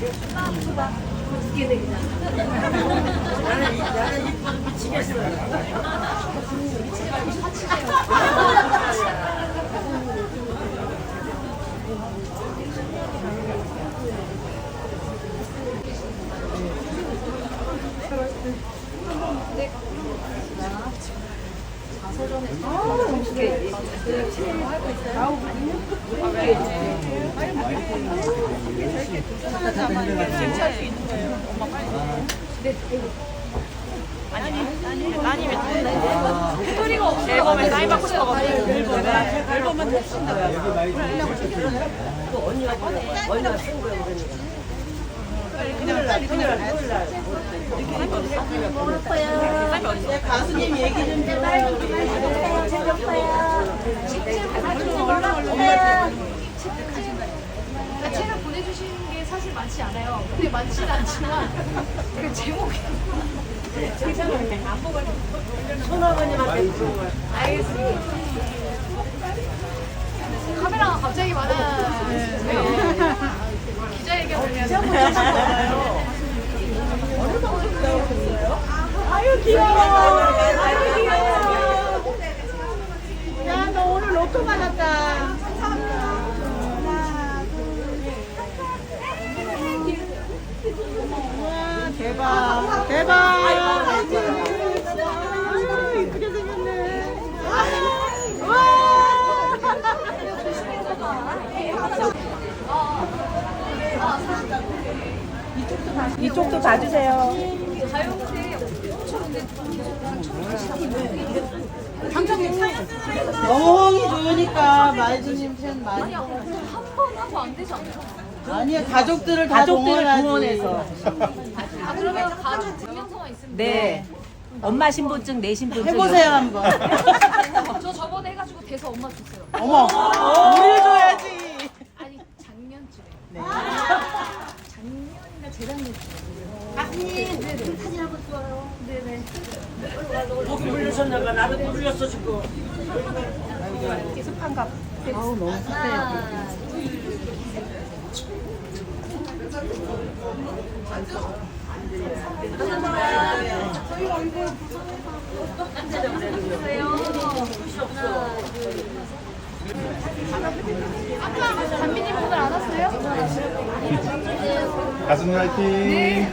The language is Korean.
나는 나는 이쁜 미치겠어. 자서전에서 정식에 나오고 있어요. 앨범에 사인 받고 싶어가지고 앨범은 가수님 얘기 좀 그러니까 책을 보내주시는 게 사실 많지 근데 많지는 않지만 그 제목이 손아버님한테 부른 거야. 알겠습니다. 카메라가 갑자기 많아지세요. 기자회견을 해야 아유 귀여워. 아유 귀여워. 야 너 오늘 로또 받았다. 대박 대박. 이쁘게. 이쪽도 봐주세요. 너무 좋으니까 말주님 팬 많이. 한번 하고 안 되지 않아요? 아니야 가족들을 다 가족들을. 동원해서. 아 그러면 가족 증명서만 있으면 네. 엄마 신분증, 내 신분증. 해보세요 한번. 저 저번에 해가지고 돼서 엄마 줬어요. 어머, 우리 줘야지. 아니 작년쯤에. 네. 작년이나 재작년쯤에. 아까 담비님 오늘 안 왔어요? 가슴 화이팅!